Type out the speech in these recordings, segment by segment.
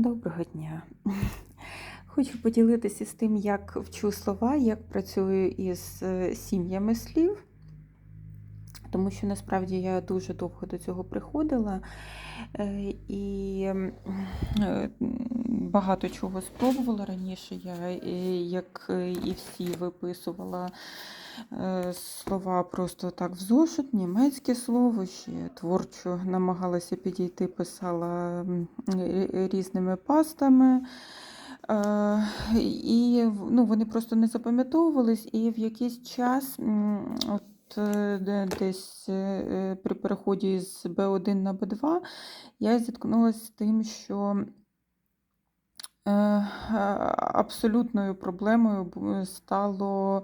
Доброго дня. Хочу поділитися з тим, як вчу слова, як працюю із е, сім'ями слів, тому що насправді я дуже довго до цього приходила е, і е, багато чого спробувала раніше. Я, як і всі, виписувала слова просто так в зошит, німецьке слово, ще творчо намагалася підійти, писала різними пастами. Е, І ну, вони просто не запам'ятовувались, і в якийсь час, от е, десь е, при переході з Б1 на Б2, я зіткнулася з тим, що е, абсолютною проблемою стало е,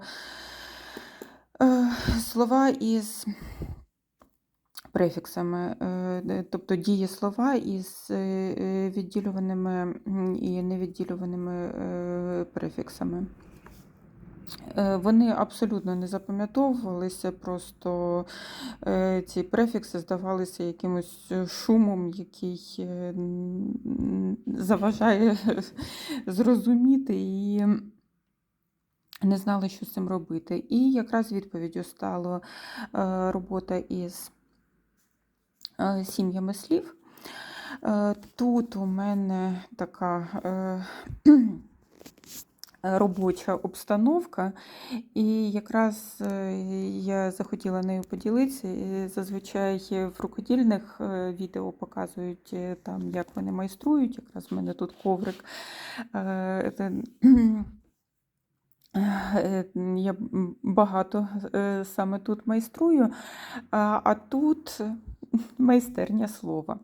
слова із префіксами, е, тобто дієслова із е, е, відділюваними і невідділюваними е, префіксами. Е, Вони абсолютно не запам'ятовувалися, просто е, ці префікси здавалися якимось шумом, який е, заважає зрозуміти і не знали, що з цим робити. І якраз відповіддю стала е, робота із е, сім'ями слів. Е, Тут у мене така робоча обстановка, і якраз я захотіла нею поділитися. Зазвичай в рукодільних відео показують там, як вони майструють. Якраз в мене тут коврик. Е, Я багато е, саме тут майструю, а тут майстерня слова.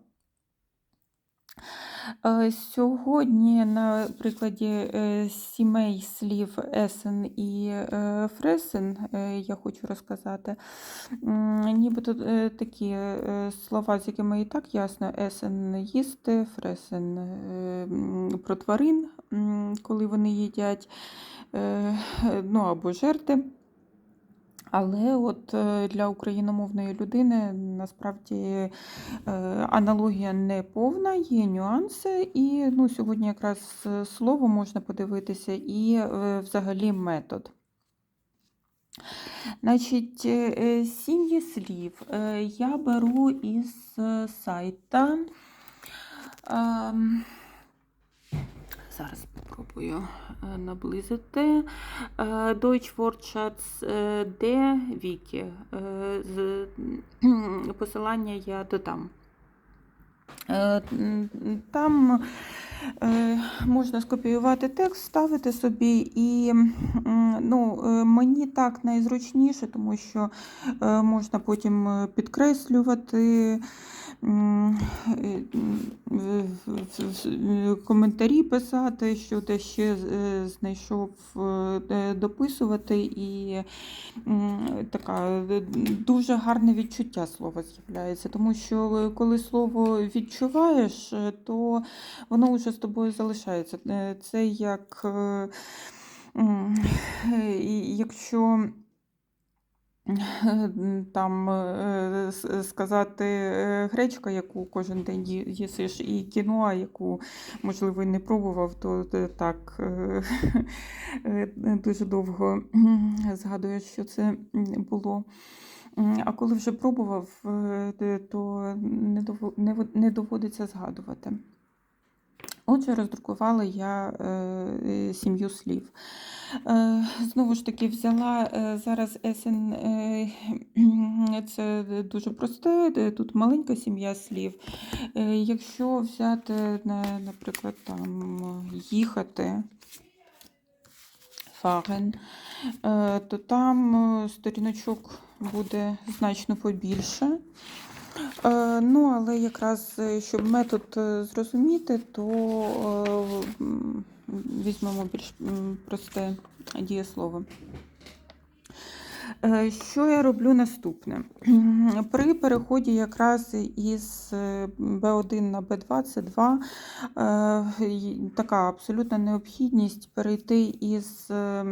Е, Сьогодні на прикладі е, сімей слів есен і е, фресен я хочу розказати. Нібито такі слова, з якими і так ясно, есен їсти, фресен про тварин, коли вони їдять, ну або жерти. Але от е, для україномовної людини насправді е, аналогія не повна, є нюанси, і ну, сьогодні якраз е, слово можна подивитися і взагалі метод. Значить, сім'ї слів я беру із сайта. Зараз спробую е, наблизити. Е, Deutsch Wortschatz е, де Вікі. Посилання я додам. Там можна скопіювати текст, ставити собі, і ну, е, мені так найзручніше, тому що е, можна потім е, підкреслювати. е, Коментарі писати, що те ще е, знайшов е, дописувати, і така е, дуже гарне відчуття слова з'являється, тому що е, коли слово відчуваєш, е, то воно вже з тобою залишається. Е, Це як е, м, е, якщо там сказати гречка, яку кожен день їсиш, і кіноа, яку, можливо, не пробував, то так дуже довго згадуєш, що це було. А коли вже пробував, то не доводиться згадувати. Отже, роздрукувала я е, е, сім'ю слів. Е, Знову ж таки, взяла е, зараз есен, е, це дуже просте, тут маленька сім'я слів. Е, Якщо взяти, на- наприклад, там їхати, фарен, е, то там е, сторіночок буде значно побільше. Е, Ну, але якраз, е, щоб метод е, зрозуміти, то візьмемо більш просте дієслово. Е, Що я роблю наступне? При переході якраз із е, B1 на B2, C2 е, така абсолютна необхідність перейти із е,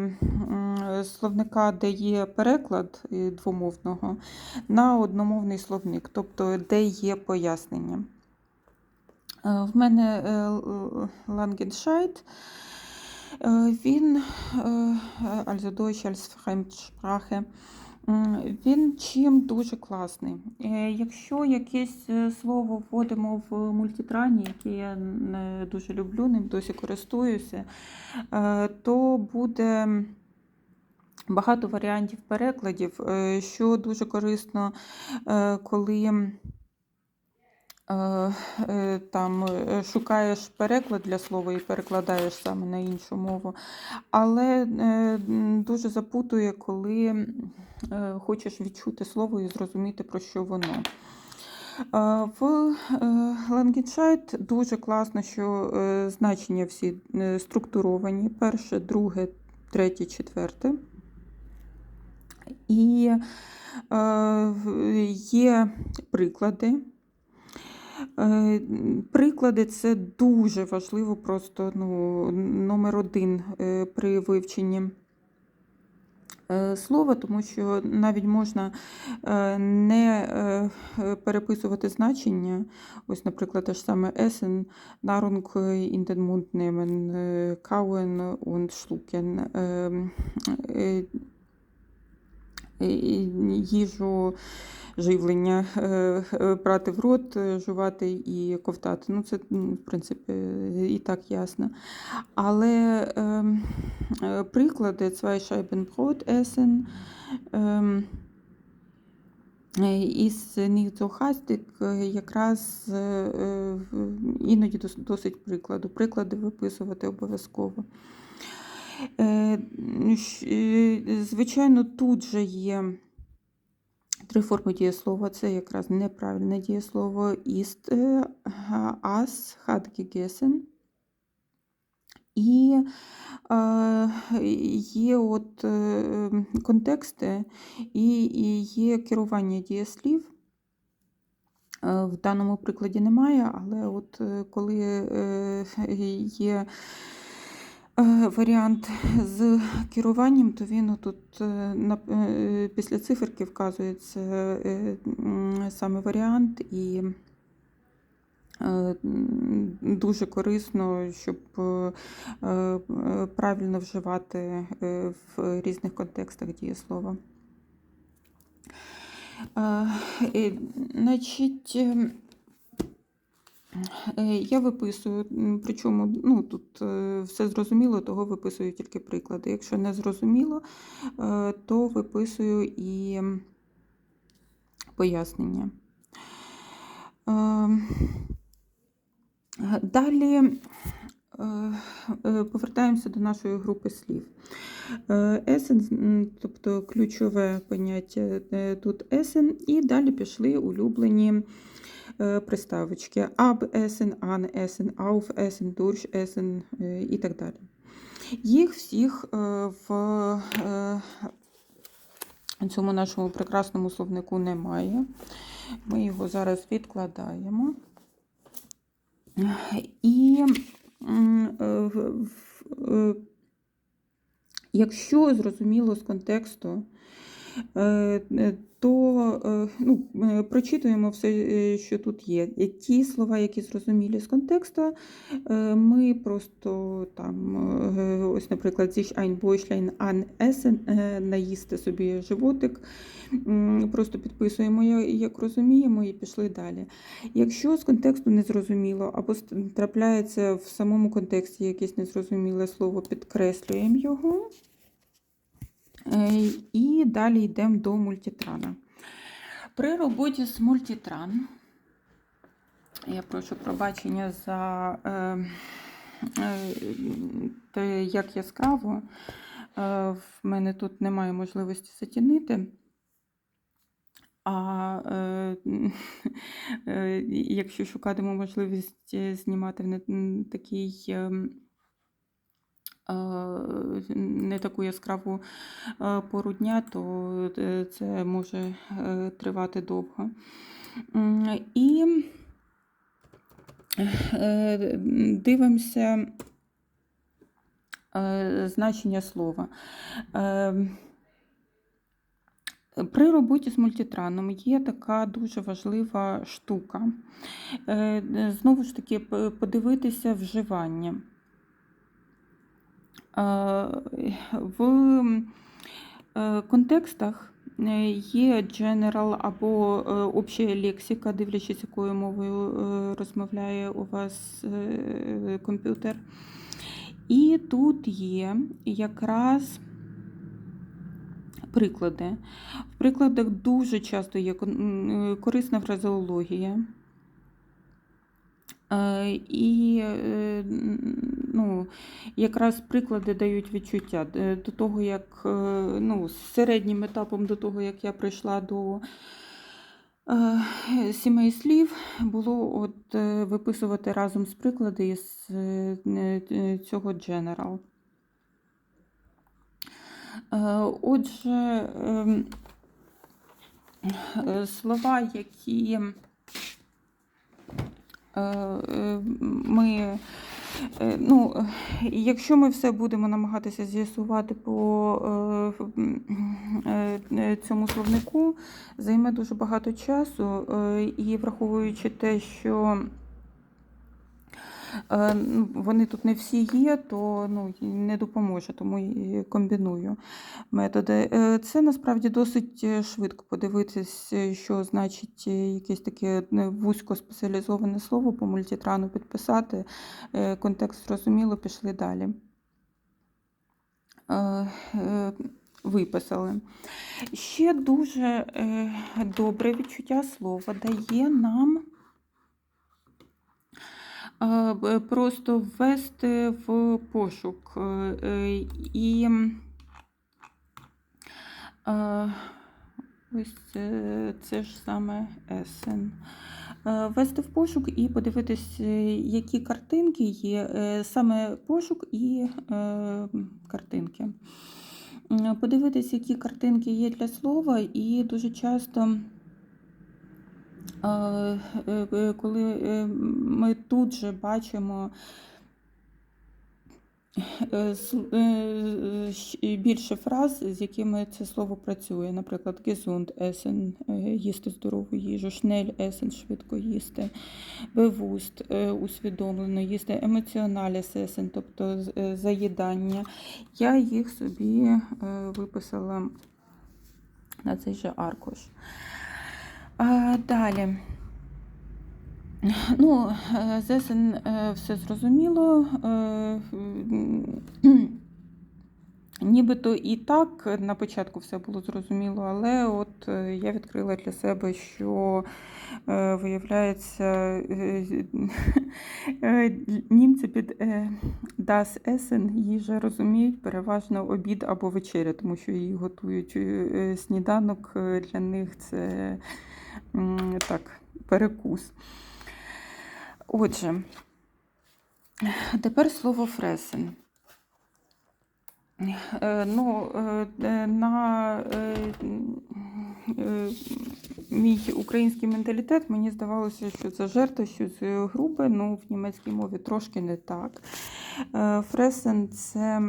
словника, де є переклад е, двомовного, на одномовний словник, тобто де є пояснення. Е, В мене е, л- Langenscheid. Е, Він е, also Deutsch als Fremdsprache. Він чим дуже класний. Е, Якщо якесь е, слово вводимо в мультитрані, яке я не дуже люблю, ним досі користуюся, то буде багато варіантів перекладів, що дуже корисно, коли там е, шукаєш переклад для слова і перекладаєш саме на іншу мову. Але е, дуже запутує, коли е, хочеш відчути слово і зрозуміти, про що воно. Е, В Langenscheid дуже класно, що е, значення всі е, структуровані: перше, друге, третє, четверте. І е, є приклади. Е, Приклади це дуже важливо, просто ну, номер один е, при вивченні е, слова, тому що навіть можна не переписувати значення. Ось, наприклад, те ж саме Essen, Nahrung in den Mund nehmen. Е, е, е, Їжу живлення, е, е, брати в рот, е, жувати і ковтати. Ну, це, в принципі, і так ясно. Але ем, е, приклади zwei Scheiben Brot essen, ем, е, із них е, якраз е, е, іноді досить прикладу. Приклади виписувати обов'язково. Е, щ- е, Звичайно, тут же є три форми дієслова. Це якраз неправильне дієслово ist, е, as, hat gegessen. І є от контексти і, є керування дієслів. В даному прикладі немає, але от коли є варіант з керуванням, то він тут після циферки вказується е, саме варіант і е, дуже корисно, щоб е, е, правильно вживати е, в різних контекстах дієслова. Е, е, Значить, е, е, я виписую, причому ну, тут е, все зрозуміло, того виписую тільки приклади. Якщо не зрозуміло, е, то виписую і пояснення. Е, Далі е, е, повертаємося до нашої групи слів. Е, Есен, тобто ключове поняття е, тут есен, і далі пішли улюблені е, приставочки аб есен, ан есен, ауф есен, дурш есен е, і так далі. Їх всіх е, в е, цьому нашому прекрасному словнику немає. Ми його зараз відкладаємо. І е, е, якщо зрозуміло з контексту, е, е, то е, ну, е, прочитуємо все, е, що тут є. Ті слова, які зрозумілі з контексту, ми просто там, ось, наприклад, sich ein Bäuchlein an Essen, наїсти собі животик, просто підписуємо, як розуміємо, і пішли далі. Якщо з контексту не зрозуміло, або трапляється в самому контексті якесь незрозуміле слово, підкреслюємо його. Е, І далі йдемо до мультитрана. При роботі з мультитран, я прошу пробачення за е, е, те, як яскраво. В мене тут немає можливості затінити. А е, е, якщо шукатиму можливість знімати в не м, такий ем, е, не таку яскраву е, пору дня, то е, це може е, тривати довго. І е, дивимося е, значення слова. Е, При роботі з мультитраном є така дуже важлива штука. Е, е, Знову ж таки, подивитися вживання. Е, В е, контекстах е, є general або обща лексика, дивлячись, якою мовою розмовляє у вас комп'ютер. І тут є якраз приклади. В прикладах дуже часто є корисна фразеологія. Е, І е, ну, якраз приклади дають відчуття Е, до того, як ну, середнім етапом до того, як я прийшла до сімей слів, було от виписувати разом з приклади із цього. Е, Отже, ем, слова, які ми, е, ну, е, якщо ми все будемо намагатися з'ясувати по е, е, е, цьому словнику, займе дуже багато часу, е, і враховуючи те, що Е, ну, Вони тут не всі є, то ну, не допоможе, тому і комбіную методи. Е, Це насправді досить е, швидко подивитись, е, що значить е, якесь таке е, вузько спеціалізоване слово по мультитрану підписати. Е, Контекст зрозуміло, пішли далі. Е, е, Виписали. Ще дуже е, добре відчуття слова дає нам е, просто ввести в пошук. е, е, І е, ось це, це ж саме есен. Е, Ввести в пошук і подивитись, е, які картинки є, е, саме пошук і е, картинки. Подивитись, які картинки є для слова, і дуже часто. Е, е, е, коли ми тут же бачимо більше фраз, з якими це слово працює. Наприклад, gesund essen – е, їсти здорову їжу, schnell essen – швидко їсти, е, – усвідомлено їсти, emotionales essen, тобто заїдання. Я їх собі виписала на цей же аркуш. Далі. Ну, е, Зесен е, все зрозуміло. Е, Нібито і так на початку все було зрозуміло, але от я відкрила для себе, що виявляється, німці під Das Essen їжа розуміють переважно обід або вечеря, тому що її готують сніданок для них це так, перекус. Отже, тепер слово фресен. Е, Ну, е, е, на мій український менталітет мені здавалося, що це жертва що з групи, ну в німецькій мові трошки не так. Фресен це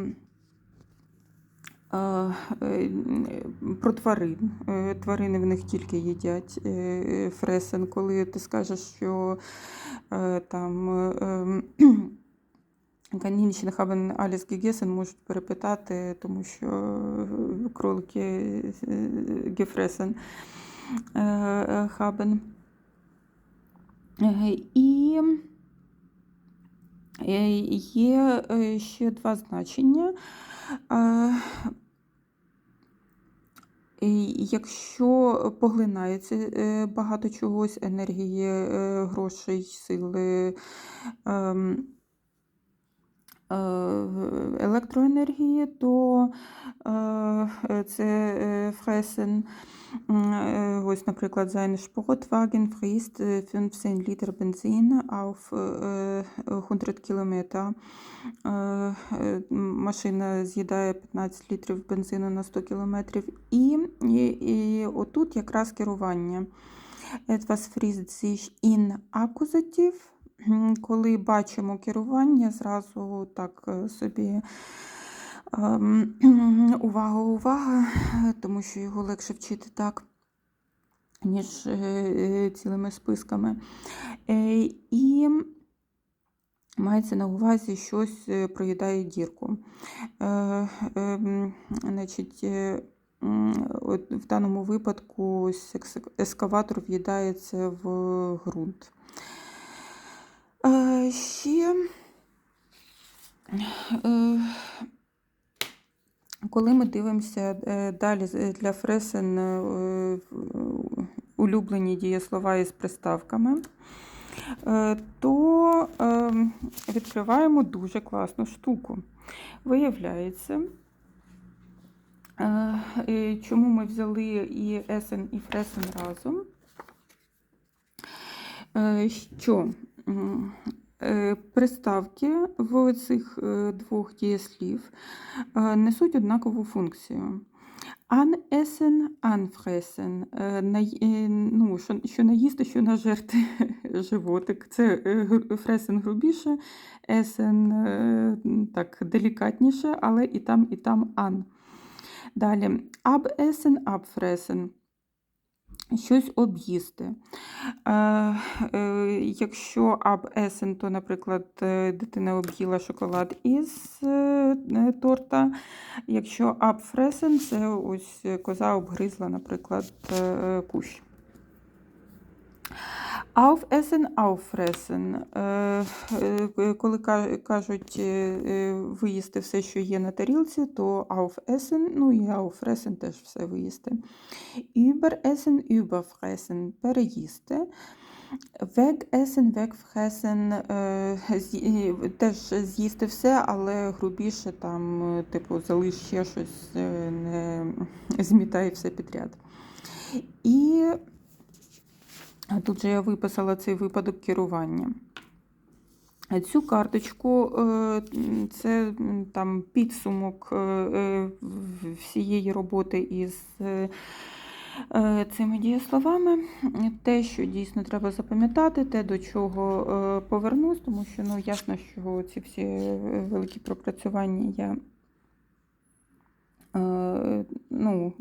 про тварин. Е, Тварини в них тільки їдять е, фресен. Коли ти скажеш, що е, там. е, Канінщин haben alles gegessen можуть перепитати, тому що е, кролики е, е, е, haben. Е, І е, є е, ще два значення. Е, Якщо поглинається е, багато чогось, енергії, е, грошей, сили, ем, електроенергії, то це фресен. Е, Ось, наприклад, sein Sportwagen äh, 15 Liter Benzin auf е, 100 кілометрів. Е, е, Машина з'їдає 15 літрів бензину на 100 кілометрів. І, і, і отут якраз керування. Etwas frisst sich in Akkusativ. Коли бачимо керування, зразу так е, собі Увага, увага, тому що його легше вчити так, ніж е, цілими списками. Е, І мається на увазі щось е, проїдає дірку. Е, ем, Значить, е, от в даному випадку ескаватор в'їдається в ґрунт. Е, Ще е, коли ми дивимося е, далі для фресен е, улюблені дієслова із приставками, е, то е, відкриваємо дуже класну штуку. Виявляється, е, е, чому ми взяли і есен, і фресен разом, е, що е, приставки в цих е, двох дієслів е, несуть однакову функцію. Анесен, анфресен. Е, е, Ну, що, що наїсти, що нажерти животик. Це е, фресен грубіше, есен е, так делікатніше, але і там, і там ан. Далі абесен, абфресен. Щось об'їсти. Е, е, якщо абесен, то, наприклад, е, дитина об'їла шоколад із е, е, торта. Якщо абфресен, це ось коза обгризла, наприклад, е, кущ. Aufessen, auffressen. Е, е, Коли кажуть е, виїсти все, що є на тарілці, то aufessen, ну і auffressen теж все виїсти. Überessen, überfressen – переїсти. Wegfressen е, теж з'їсти все, але грубіше там, типу, залиш ще щось, не змітай все підряд. І тут же я виписала цей випадок керування. Цю карточку е, це там підсумок е, е, всієї роботи із цими дієсловами. Те, що дійсно треба запам'ятати, те, до чого повернусь, тому що ну, ясно, що ці всі великі пропрацювання я ну,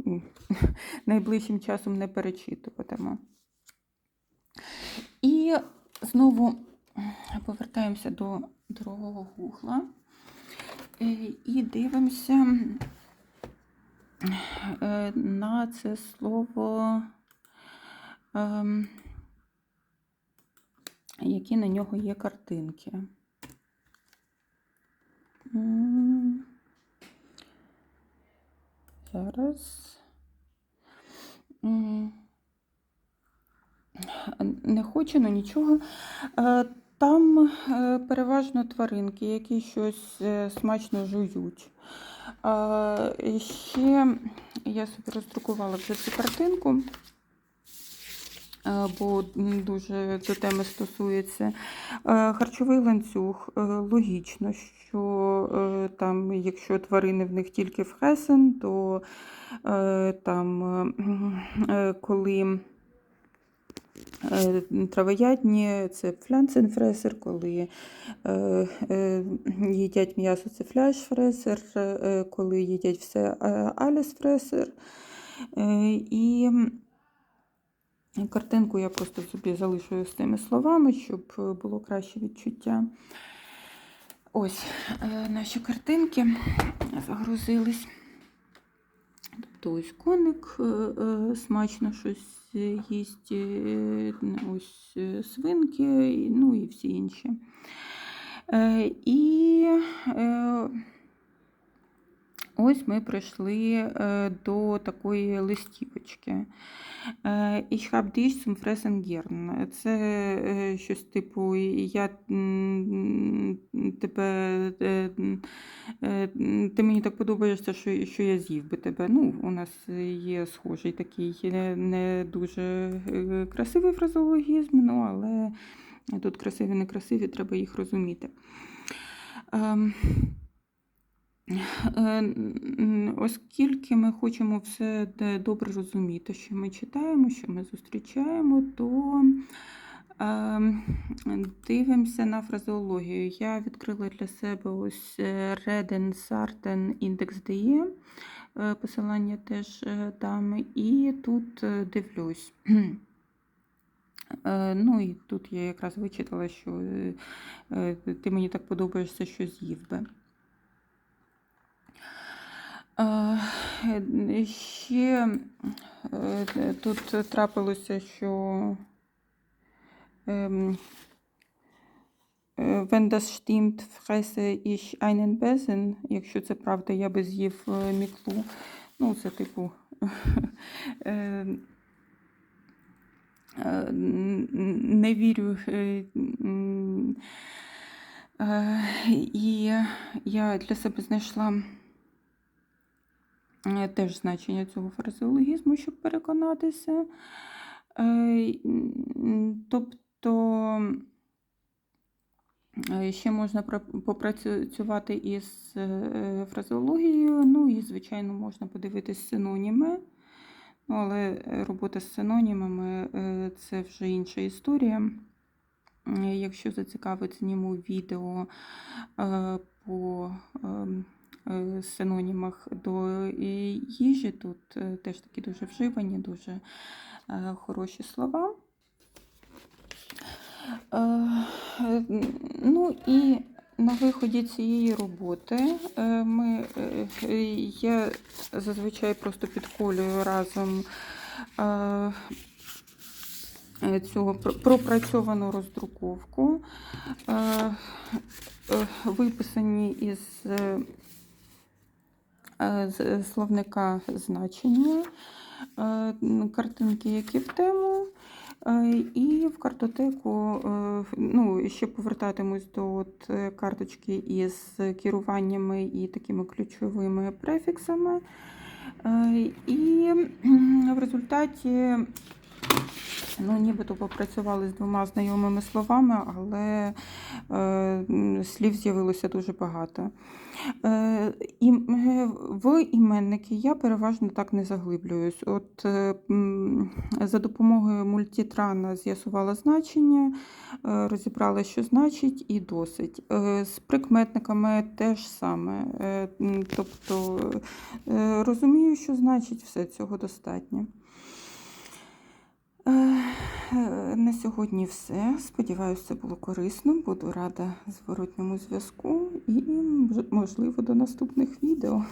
найближчим часом не перечитуватиму. І знову повертаємося до другого гугла е, і дивимося е, на це слово, ем, які на нього є картинки. Зараз. Не хочу, ну нічого. Е, Там е, переважно тваринки, які щось е, смачно жують. Ще я собі роздрукувала вже цю картинку, бо дуже до теми стосується. Харчовий ланцюг. Логічно, що там, якщо тварини в них тільки фресен, то е, там, коли Травоядні це пфлянценфресер, коли е, е, їдять м'ясо, це фляшфресер, е, коли їдять все е, алісфресер. Е, і картинку я просто собі залишую з цими словами, щоб було краще відчуття. Ось е, наші картинки загрузились. Тобто ось коник е, е, смачно щось їсть, е, ось свинки, ну і всі інші. І ось ми прийшли е, до такої листівочки. Ich hab dich zum Fressen gern. Це е, щось типу я тебе, е, ти мені так подобаєшся, що, що я з'їв би тебе. Ну, у нас є схожий такий не, дуже красивий фразеологізм, ну, але тут красиві, некрасиві, треба їх розуміти. Е, Оскільки ми хочемо все добре розуміти, що ми читаємо, що ми зустрічаємо, то Ем, Дивимося на фразеологію. Я відкрила для себе ось Reden Sarten Index.de. Е, Посилання теж е, дам. І тут е, дивлюсь. Ну і тут я якраз вичитала, що ти мені так подобаєшся, що з'їв би. Е, Ще е, тут трапилося, що ем, е, Wenn das stimmt, fresse ich einen Besen. Якщо це правда, я би з'їв е, міклу. Ну, це типу. е, е, Не вірю. е, е, І я для себе знайшла е, теж значення цього фразеологізму, щоб переконатися. Е, Тобто е, ще можна попрацювати із е, фразеологією, ну і, звичайно, можна подивитись синоніми. Ну, але е, робота з синонімами е, це вже інша історія. Е, Якщо зацікавить, зніму відео е, по ем, е, синонімах до е, їжі. Тут е, теж такі дуже вживані, дуже е, хороші слова. Е, е, Ну і на виході цієї роботи е, ми, е, е, я зазвичай просто підколюю разом е, е, цю пропрацьовану роздруковку, е, е, виписані із е, е, з словника значення, е, картинки, які в тему. Е, І в картотеку, е, ну, ще повертатимусь до от е, карточки із керуваннями і такими ключовими префіксами. Е, І в результаті ну, нібито попрацювали з двома знайомими словами, але е, слів з'явилося дуже багато. Е, і, е, в іменники я переважно так не заглиблююсь. От е, за допомогою мультітрана з'ясувала значення, е, розібрала, що значить, і досить. Е, З прикметниками теж саме. Е, Тобто е, розумію, що значить, все цього достатньо. Е, е, На сьогодні все. Сподіваюся, це було корисно. Буду рада зворотньому зв'язку і, можливо, до наступних відео.